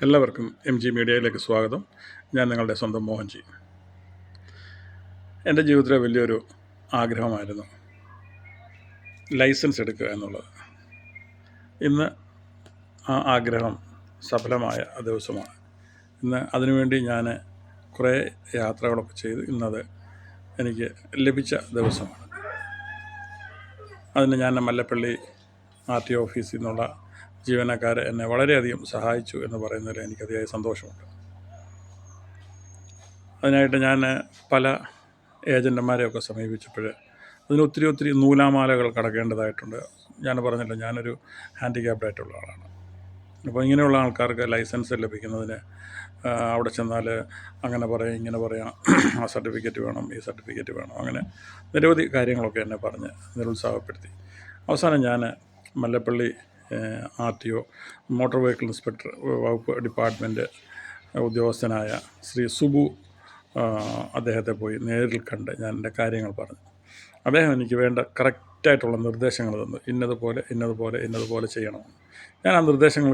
എല്ലാവർക്കും M G മീഡിയയിലേക്ക് സ്വാഗതം. ഞാൻ നിങ്ങളുടെ സ്വന്തം മോഹൻജി എന്റെ ജീവിതത്തിലെ വലിയൊരു ആഗ്രഹമായിരുന്നു ലൈസൻസ് എടുക്കുക എന്നുള്ളത്. ഇന്ന് ആ ആഗ്രഹം സഫലമായ ദിവസമാണ്. ഇന്ന് അതിനുവേണ്ടി ഞാൻ കുറേ യാത്രകളൊക്കെ ചെയ്ത് ഇന്നത് എനിക്ക് ലഭിച്ച ദിവസമാണ്. അതിന് ഞാൻ മല്ലപ്പള്ളി ആർ ടി ഓഫീസിൽ നിന്നുള്ള ജീവനക്കാർ എന്നെ വളരെയധികം സഹായിച്ചു എന്ന് പറയുന്നതിൽ എനിക്ക് അതിയായ സന്തോഷമുണ്ട്. അതിനായിട്ട് ഞാൻ പല ഏജന്റുമാരെയൊക്കെ സമീപിച്ചപ്പോൾ അതിന് ഒത്തിരി ഒത്തിരി നൂലാമാലകൾ കടക്കേണ്ടതായിട്ടുണ്ട്. ഞാൻ പറഞ്ഞല്ലോ ഞാനൊരു ഹാൻഡിക്യാപ്ഡ് ആയിട്ടുള്ള ആളാണ്. അപ്പോൾ ഇങ്ങനെയുള്ള ആൾക്കാർക്ക് ലൈസൻസ് ലഭിക്കുന്നതിന് അവിടെ ചെന്നാൽ അങ്ങനെ പറയാം ഇങ്ങനെ പറയാം ആ സർട്ടിഫിക്കറ്റ് വേണം ഈ സർട്ടിഫിക്കറ്റ് വേണം അങ്ങനെ നിരവധി കാര്യങ്ങളൊക്കെ എന്നെ പറഞ്ഞ് നിരുത്സാഹപ്പെടുത്തി. അവസാനം ഞാൻ Mallappally R T O motor vehicle inspector വകുപ്പ് ഡിപ്പാർട്ട്മെന്റ് ഉദ്യോഗസ്ഥനായ ശ്രീ സുബു അദ്ദേഹത്തെ പോയി നേരിൽ കണ്ട് ഞാൻ എന്റെ കാര്യങ്ങൾ പറഞ്ഞു. അദ്ദേഹം എനിക്ക് വേണ്ട കറക്റ്റായിട്ടുള്ള നിർദ്ദേശങ്ങൾ തന്നു. ഇന്നതുപോലെ ഇന്നതുപോലെ ഇന്നതുപോലെ ചെയ്യണമെന്ന് ഞാൻ ആ നിർദ്ദേശങ്ങൾ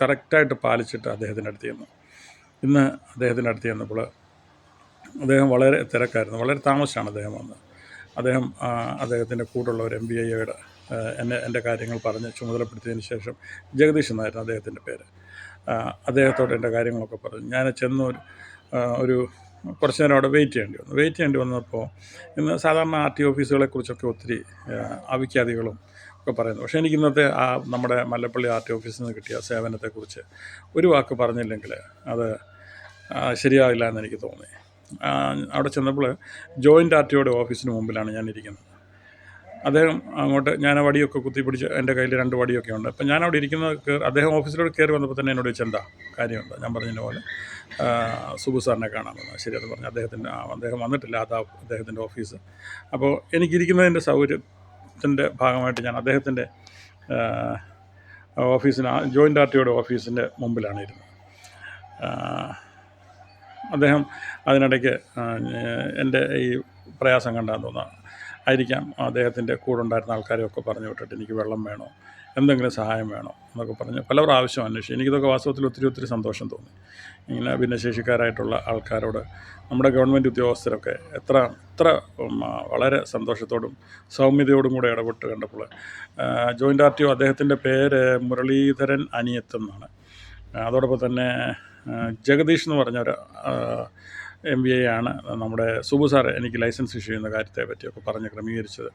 കറക്റ്റായിട്ട് പാലിച്ചിട്ട് അദ്ദേഹത്തിന്റെ അടുത്ത് ചെന്നു. ഇന്ന് അദ്ദേഹത്തിന്റെ അടുത്ത് ചെന്നപ്പോൾ അദ്ദേഹം വളരെ തിരക്കായിരുന്നു. വളരെ താമസിച്ചാണ് അദ്ദേഹം വന്നത്. അദ്ദേഹം അദ്ദേഹത്തിന്റെ കൂടെയുള്ള ഒരു എം ബി ഐയുടെ എന്നെ എന്റെ കാര്യങ്ങൾ പറഞ്ഞ് ചുമതലപ്പെടുത്തിയതിന് ശേഷം ജഗദീഷ് എന്നായിരുന്നു അദ്ദേഹത്തിന്റെ പേര്. അദ്ദേഹത്തോട് എന്റെ കാര്യങ്ങളൊക്കെ പറഞ്ഞു. ഞാൻ ചെന്ന് ഒരു കുറച്ച് നേരം അവിടെ വെയിറ്റ് ചെയ്യേണ്ടി വന്നു. വെയിറ്റ് ചെയ്യേണ്ടി വന്നപ്പോൾ ഇന്ന് സാധാരണ ആർ ടി ഓഫീസുകളെ കുറിച്ചൊക്കെ ഒത്തിരി അവിഖ്യാതികളും ഒക്കെ പറയുന്നു. പക്ഷേ എനിക്ക് ഇന്നത്തെ ആ നമ്മുടെ മല്ലപ്പള്ളി ആർ ടി ഓഫീസിൽ നിന്ന് കിട്ടിയ സേവനത്തെക്കുറിച്ച് ഒരു വാക്ക് പറഞ്ഞില്ലെങ്കിൽ അത് ശരിയാവില്ല എന്ന് എനിക്ക് തോന്നി. അവിടെ ചെന്നപ്പോൾ ജോയിന്റ് ആർ ടിയുടെ ഓഫീസിന് മുമ്പിലാണ് ഞാൻ ഇരിക്കുന്നത്. അദ്ദേഹം അങ്ങോട്ട് ഞാൻ വടിയൊക്കെ കുത്തിപ്പിടിച്ച് എന്റെ കയ്യിൽ രണ്ട് വടിയൊക്കെ ഉണ്ട്. അപ്പം ഞാൻ അവിടെ ഇരിക്കുന്നത് അദ്ദേഹം ഓഫീസിലോട് കയറി വന്നപ്പോൾ തന്നെ എന്നോട് ചോദിച്ചാൽ എന്താ? കാര്യമുണ്ട്? ഞാൻ പറഞ്ഞതിന് പോലെ സുബു സാറിനെ കാണാമെന്ന് ശരി അത് പറഞ്ഞു. അദ്ദേഹത്തിന്റെ അദ്ദേഹം വന്നിട്ടില്ല അതാ അദ്ദേഹത്തിന്റെ ഓഫീസ്. അപ്പോൾ എനിക്കിരിക്കുന്നതിന്റെ സൗകര്യത്തിന്റെ ഭാഗമായിട്ട് ഞാൻ അദ്ദേഹത്തിന്റെ ഓഫീസിന് ജോയിന്റ് ആർ ടിയുടെ ഓഫീസിന്റെ മുമ്പിലാണ് ഇരുന്നത്. അദ്ദേഹം അതിനിടയ്ക്ക് എന്റെ ഈ പ്രയാസം കണ്ടാന്ന് തോന്നുന്നു. ആയിരിക്കാം. അദ്ദേഹത്തിന്റെ കൂടെ ഉണ്ടായിരുന്ന ആൾക്കാരെയൊക്കെ പറഞ്ഞു വിട്ടിട്ട് എനിക്ക് വെള്ളം വേണോ? എന്തെങ്കിലും സഹായം വേണോ? എന്നൊക്കെ പറഞ്ഞ് പല പ്രാവശ്യം അന്വേഷിച്ചു. എനിക്കിതൊക്കെ വാസ്തവത്തിൽ ഒത്തിരി ഒത്തിരി സന്തോഷം തോന്നി. ഇങ്ങനെ ഭിന്നശേഷിക്കാരായിട്ടുള്ള ആൾക്കാരോട് നമ്മുടെ ഗവൺമെന്റ് ഉദ്യോഗസ്ഥരൊക്കെ എത്ര എത്ര വളരെ സന്തോഷത്തോടും സൗമ്യതയോടും കൂടെ ഇടപെട്ട് കണ്ടപ്പോൾ ജോയിന്റ് ആർ ടി ഒ അദ്ദേഹത്തിന്റെ പേര് മുരളീധരൻ അനിയത്ത് എന്നാണ്. അതോടൊപ്പം തന്നെ ജഗദീഷ് എന്ന് പറഞ്ഞൊരു എം ബി എ ആണ്. നമ്മുടെ സുബു സാർ എനിക്ക് ലൈസൻസ് ഇഷ്യൂ ചെയ്യുന്ന കാര്യത്തെ പറ്റിയൊക്കെ പറഞ്ഞ് ക്രമീകരിച്ചത്.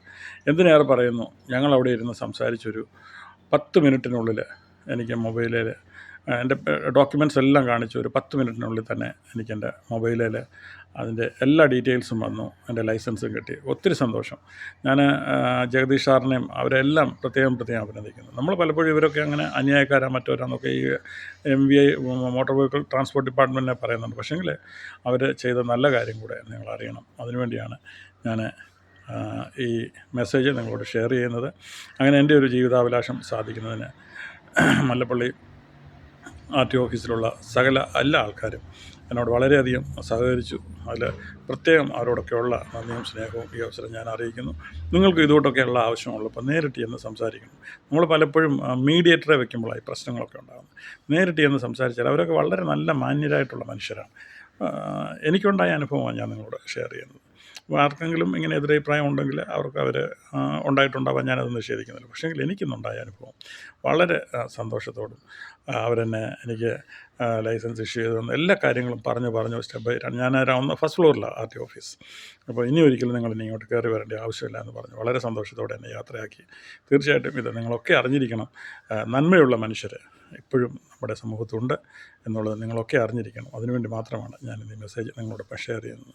എന്തിനേറെ പറയുന്നു? ഞങ്ങൾ അവിടെ ഇരുന്ന് സംസാരിച്ചൊരു പത്ത് മിനിറ്റിനുള്ളിൽ എനിക്ക് മൊബൈലിൽ എന്റെ ഡോക്യുമെന്റ്സ് എല്ലാം കാണിച്ചു. ഒരു പത്ത് മിനിറ്റിനുള്ളിൽ തന്നെ എനിക്കെന്റെ മൊബൈലിൽ അതിന്റെ എല്ലാ ഡീറ്റെയിൽസും വന്നു. എന്റെ ലൈസൻസും കിട്ടി. ഒത്തിരി സന്തോഷം. ഞാൻ ജഗദീഷ് സാറിനെയും അവരെല്ലാം പ്രത്യേകം പ്രത്യേകം അഭിനന്ദിക്കുന്നു. നമ്മൾ പലപ്പോഴും ഇവരൊക്കെ അങ്ങനെ അന്യായക്കാരാ മറ്റവരാന്നൊക്കെ ഈ M V I motor vehicle transport ഡിപ്പാർട്ട്മെന്റിനെ പറയുന്നുണ്ട്. പക്ഷേങ്കിൽ അവർ ചെയ്ത നല്ല കാര്യം കൂടെ നിങ്ങൾ അറിയണം അതിനുവേണ്ടിയാണ് ഞാൻ ഈ മെസ്സേജ് നിങ്ങളോട് ഷെയർ ചെയ്യുന്നത്. അങ്ങനെ എന്റെ ഒരു ജീവിതാഭിലാഷം സാധിക്കുന്നതിന് മല്ലപ്പള്ളി ആർ ടി ഓഫീസിലുള്ള സകല എല്ലാ ആൾക്കാരും എന്നോട് വളരെയധികം സഹകരിച്ചു. അതിൽ പ്രത്യേകം അവരോടൊക്കെയുള്ള നന്ദിയും സ്നേഹവും ഈ അവസരം ഞാൻ അറിയിക്കുന്നു. നിങ്ങൾക്ക് ഇതുകൊണ്ടൊക്കെയുള്ള ആവശ്യമുള്ളപ്പോൾ നേരിട്ട് എന്ന് സംസാരിക്കണം. നമ്മൾ പലപ്പോഴും മീഡിയേറ്ററെ വെക്കുമ്പോഴായി പ്രശ്നങ്ങളൊക്കെ ഉണ്ടാകുന്നത് നേരിട്ട് എന്ന് സംസാരിച്ചാൽ അവരൊക്കെ വളരെ നല്ല മാന്യരായിട്ടുള്ള മനുഷ്യരാണ്. എനിക്കുണ്ടായ അനുഭവമാണ് ഞാൻ നിങ്ങളോട് ഷെയർ ചെയ്യുന്നത്. ആർക്കെങ്കിലും ഇങ്ങനെ എതിരഭിപ്രായം ഉണ്ടെങ്കിൽ അവർക്ക് അവർ ഉണ്ടായിട്ടുണ്ടാവാൻ ഞാനത് നിഷേധിക്കുന്നില്ല. പക്ഷേ എനിക്കിന്നുണ്ടായ അനുഭവം വളരെ സന്തോഷത്തോടും അവരെന്നെ എനിക്ക് ലൈസൻസ് ഇഷ്യൂ ചെയ്തു തന്ന. എല്ലാ കാര്യങ്ങളും പറഞ്ഞു പറഞ്ഞു സ്റ്റെപ്പ് ബൈ ഞാൻ ഒന്ന് ഫസ്റ്റ് ഫ്ലോറിലാണ് ആർ ടി ഓഫീസ്. അപ്പോൾ ഇനി ഒരിക്കലും നിങ്ങൾ ഇനി ഇങ്ങോട്ട് കയറി വരേണ്ട ആവശ്യമില്ല എന്ന് പറഞ്ഞു. വളരെ സന്തോഷത്തോടെ എന്നെ യാത്രയാക്കി. തീർച്ചയായിട്ടും ഇത് നിങ്ങളൊക്കെ അറിഞ്ഞിരിക്കണം. നന്മയുള്ള മനുഷ്യർ ഇപ്പോഴും നമ്മുടെ സമൂഹത്തുണ്ട് എന്നുള്ളത് നിങ്ങളൊക്കെ അറിഞ്ഞിരിക്കണം. അതിനുവേണ്ടി മാത്രമാണ് ഞാൻ ഈ മെസ്സേജ് നിങ്ങളോട് ഷെയർ ചെയ്യുന്നത്.